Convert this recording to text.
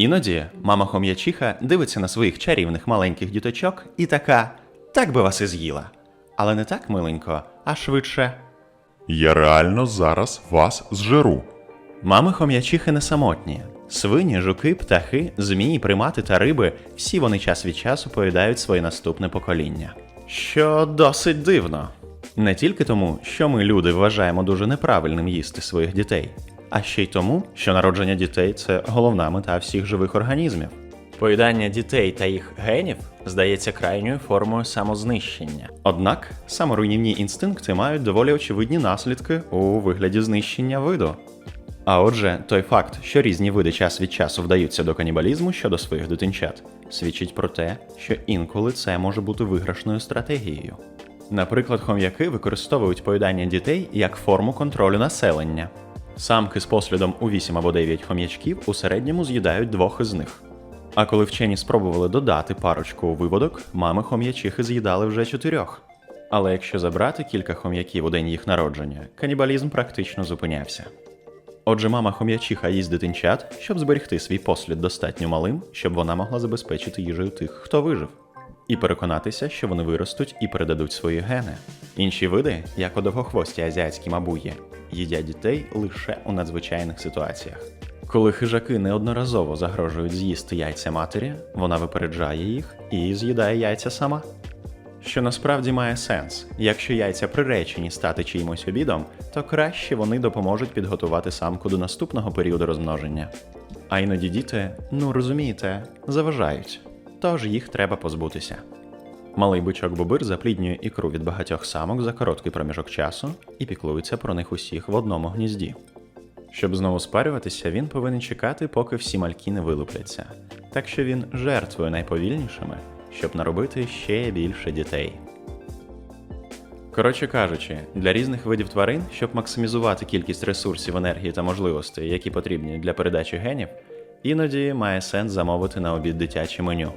Іноді мама хом'ячиха дивиться на своїх чарівних маленьких діточок і така: так би вас і з'їла. Але не так миленько, а швидше. Я реально зараз вас зжеру. Мами хом'ячихи не самотні. Свині, жуки, птахи, змії, примати та риби всі вони час від часу поїдають своє наступне покоління. Що досить дивно. Не тільки тому, що ми, люди, вважаємо дуже неправильним їсти своїх дітей, а ще й тому, що народження дітей це головна мета всіх живих організмів. Поїдання дітей та їх генів здається крайньою формою самознищення. Однак саморуйнівні інстинкти мають доволі очевидні наслідки у вигляді знищення виду. А отже, той факт, що різні види час від часу вдаються до канібалізму щодо своїх дитинчат, свідчить про те, що інколи це може бути виграшною стратегією. Наприклад, хом'яки використовують поїдання дітей як форму контролю населення. Самки з послідом у 8 або 9 хом'ячків у середньому з'їдають двох із них. А коли вчені спробували додати парочку у виводок, мами хом'ячихи з'їдали вже чотирьох. Але якщо забрати кілька хом'яків у день їх народження, канібалізм практично зупинявся. Отже, мама хом'ячиха їсть дитинчат, щоб зберегти свій послід достатньо малим, щоб вона могла забезпечити їжею тих, хто вижив, і переконатися, що вони виростуть і передадуть свої гени. Інші види, як одовгохвості азіатські мабуї, їдять дітей лише у надзвичайних ситуаціях. Коли хижаки неодноразово загрожують з'їсти яйця матері, вона випереджає їх і з'їдає яйця сама. Що насправді має сенс. Якщо яйця приречені стати чиїмось обідом, то краще вони допоможуть підготувати самку до наступного періоду розмноження. А іноді діти, ну розумієте, заважають, тож їх треба позбутися. Малий бичок бобир запліднює ікру від багатьох самок за короткий проміжок часу і піклується про них усіх в одному гнізді. Щоб знову спарюватися, він повинен чекати, поки всі мальки не вилупляться. Так що він жертвує найповільнішими, щоб наробити ще більше дітей. Коротше кажучи, для різних видів тварин, щоб максимізувати кількість ресурсів, енергії та можливостей, які потрібні для передачі генів, іноді має сенс замовити на обід дитяче меню.